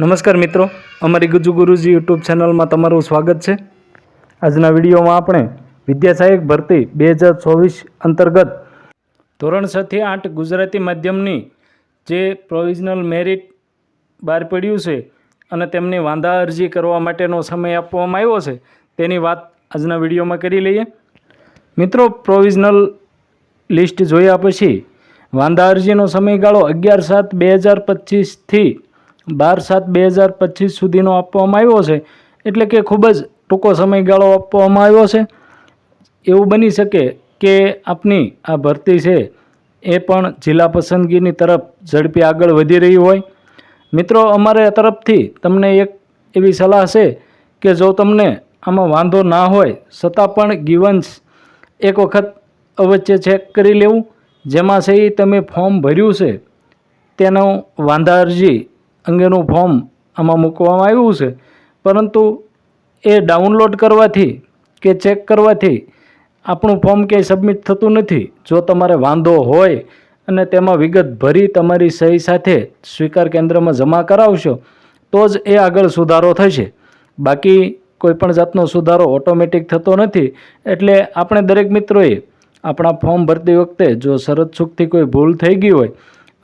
નમસ્કાર મિત્રો, અમારી ગુજુ ગુરુજી યુટ્યુબ ચેનલમાં તમારું સ્વાગત છે. આજના વિડીયોમાં આપણે વિદ્યાસહાયક ભરતી બે હજાર ચોવીસ અંતર્ગત ધોરણ છથી આઠ ગુજરાતી માધ્યમની જે પ્રોવિઝનલ મેરિટ બહાર પડ્યું છે અને તેમની વાંધા અરજી કરવા માટેનો સમય આપવામાં આવ્યો છે, તેની વાત આજના વિડીયોમાં કરી લઈએ. મિત્રો પ્રોવિઝનલ લિસ્ટ જોયા પછી વાંધા અરજીનો સમયગાળો અગિયાર સાત બે હજાર પચીસથી બાર સાત બે હજાર પચીસ સુધીનો આપવામાં આવ્યો છે. એટલે કે ખૂબ જ ટૂંકો સમયગાળો આપવામાં આવ્યો છે. એવું બની શકે કે આપની આ ભરતી છે એ પણ જિલ્લા પસંદગીની તરફ ઝડપી આગળ વધી રહી હોય. મિત્રો, અમારે તરફથી તમને એક એવી સલાહ છે કે જો તમને આમાં વાંધો ના હોય છતાં પણ ગીવન્સ એક વખત અવશ્ય ચેક કરી લેવું. જેમાં છે તમે ફોર્મ ભર્યું છે, તેનો વાંધા અરજી અંગેનું ફોર્મ આમાં મૂકવામાં આવ્યું છે. પરંતુ એ ડાઉનલોડ કરવાથી કે ચેક કરવાથી આપણું ફોર્મ ક્યાંય સબમિટ થતું નથી. જો તમારે વાંધો હોય અને તેમાં વિગત ભરી તમારી સહી સાથે સ્વીકાર કેન્દ્રમાં જમા કરાવશો, તો જ એ આગળ સુધારો થશે. બાકી કોઈપણ જાતનો સુધારો ઓટોમેટિક થતો નથી. એટલે આપણે દરેક મિત્રોએ આપણા ફોર્મ ભરતી વખતે જો શરત ચૂકથી કોઈ ભૂલ થઈ ગઈ હોય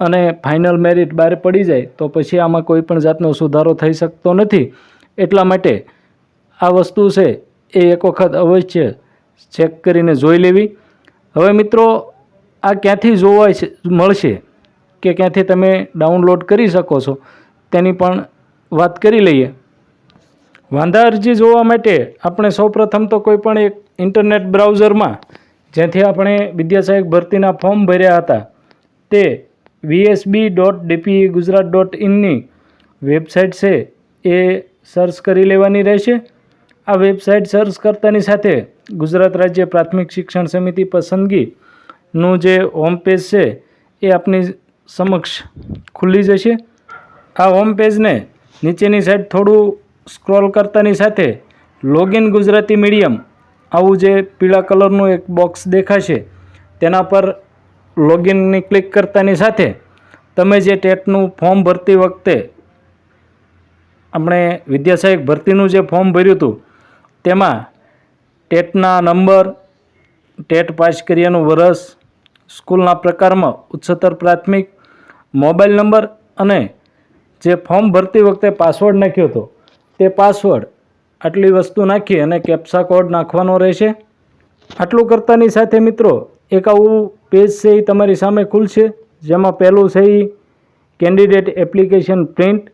અને ફાઇનલ મેરિટ બહાર પડી જાય, તો પછી આમાં કોઈ પણ જાતનો સુધારો થઈ શકતો નથી. એટલા માટે આ વસ્તુ છે એ એક વખત અવશ્ય ચેક કરીને જોઈ લેવી. હવે મિત્રો, આ ક્યાંથી જોવા મળશે કે ક્યાંથી તમે ડાઉનલોડ કરી શકો છો, તેની પણ વાત કરી લઈએ. વાંધા અરજી જોવા માટે આપણે સૌપ્રથમ તો કોઈ પણ એક ઇન્ટરનેટ બ્રાઉઝરમાં જ્યાંથી આપણે વિદ્યાસહાયક ભરતીના ફોર્મ ભર્યા હતા, તે VSB dot DPE Gujarat dot ઇનની website છે, એ સર્ચ કરી લેવાની રહેશે. આ વેબસાઇટ સર્ચ કરતાની સાથે ગુજરાત રાજ્ય પ્રાથમિક શિક્ષણ સમિતિ પસંદગીનું જે હોમ પેજ છે, એ આપની સમક્ષ ખુલ્લી જશે. આ હોમ પેજને નીચેની સાઈડ થોડું સ્ક્રોલ કરતાની સાથે લોગિન ગુજરાતી મીડિયમ આવું જે પીળા કલરનું એક બોક્સ દેખાશે, તેના પર લોગિનની ક્લિક કરતાની સાથે તમે જે ટેટનું ફોર્મ ભરતી વખતે આપણે વિદ્યાસહાયક ભરતીનું જે ફોર્મ ભર્યું હતું, તેમાં ટેટના નંબર, ટેટ પાસ કર્યાનું વરસ, સ્કૂલના પ્રકારમાં ઉચ્ચતર પ્રાથમિક, મોબાઈલ નંબર અને જે ફોર્મ ભરતી વખતે પાસવર્ડ નાખ્યો હતો, તે પાસવર્ડ આટલી વસ્તુ નાખી અને કેપ્સા કોડ નાખવાનો રહેશે. આટલું કરતાની સાથે મિત્રો એક આવું પેજ છે એ તમારી સામે ખુલશે. જેમાં પહેલું છે એ કેન્ડિડેટ એપ્લિકેશન પ્રિન્ટ.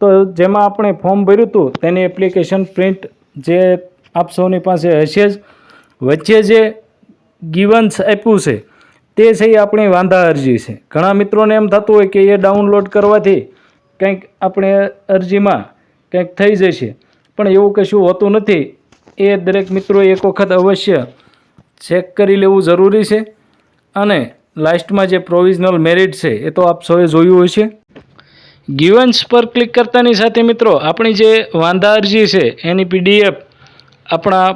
તો જેમાં આપણે ફોર્મ ભર્યું હતું, તેની એપ્લિકેશન પ્રિન્ટ જે આપ સૌની પાસે હશે જ. વચ્ચે જે ગીવન્સ આપ્યું છે, તે છે એ આપણી વાંધા અરજી છે. ઘણા મિત્રોને એમ થતું હોય કે એ ડાઉનલોડ કરવાથી કંઈક આપણે અરજીમાં કંઈક થઈ જશે. પણ એવું કશું હોતું નથી. એ દરેક મિત્રો એક વખત અવશ્ય ચેક કરી લેવું જરૂરી છે અને લાસ્ટમાં જે પ્રોવિઝનલ મેરિટ છે, એ તો આપ સૌએ જોયું હોય છે ગિવન્સ પર ક્લિક કરતાની સાથે મિત્રો, આપણી જે વાંધા અરજી છે, એની પીડીએફ આપણા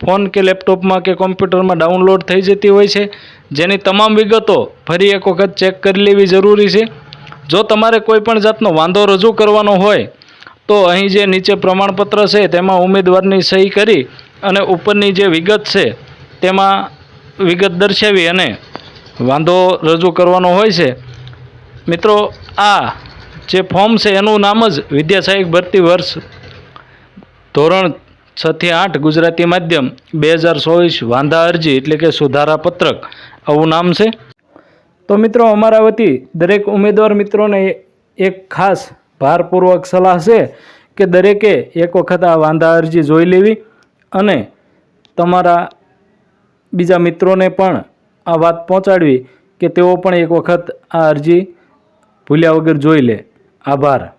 ફોન કે લેપટોપમાં કે કોમ્પ્યુટરમાં ડાઉનલોડ થઈ જતી હોય છે. જેની તમામ વિગતો ફરી એક વખત ચેક કરી લેવી જરૂરી છે. જો તમારે કોઈપણ જાતનો વાંધો રજૂ કરવાનો હોય, તો અહીં જે નીચે પ્રમાણપત્ર છે, તેમાં ઉમેદવારની સહી કરી અને ઉપરની જે વિગત છે તેમાં વિગત દર્શાવી અને વાંધો રજૂ કરવાનો હોય છે. મિત્રો, આ જે ફોર્મ છે, એનું નામ જ વિદ્યા સહાયક ભરતી વર્ષ ધોરણ છથી આઠ ગુજરાતી માધ્યમ બે હજાર ચોવીસ વાંધા અરજી એટલે કે સુધારા પત્રક. આવું નામ છે. તો મિત્રો, અમારા વતી દરેક ઉમેદવાર મિત્રોને એક ખાસ ભારપૂર્વક સલાહ છે કે દરેકે એક વખત આ વાંધા અરજી જોઈ લેવી અને તમારા બીજા મિત્રોને પણ આ વાત પહોંચાડવી કે તેઓ પણ એક વખત આ અરજી ભૂલ્યા વગર જોઈ લે. આભાર.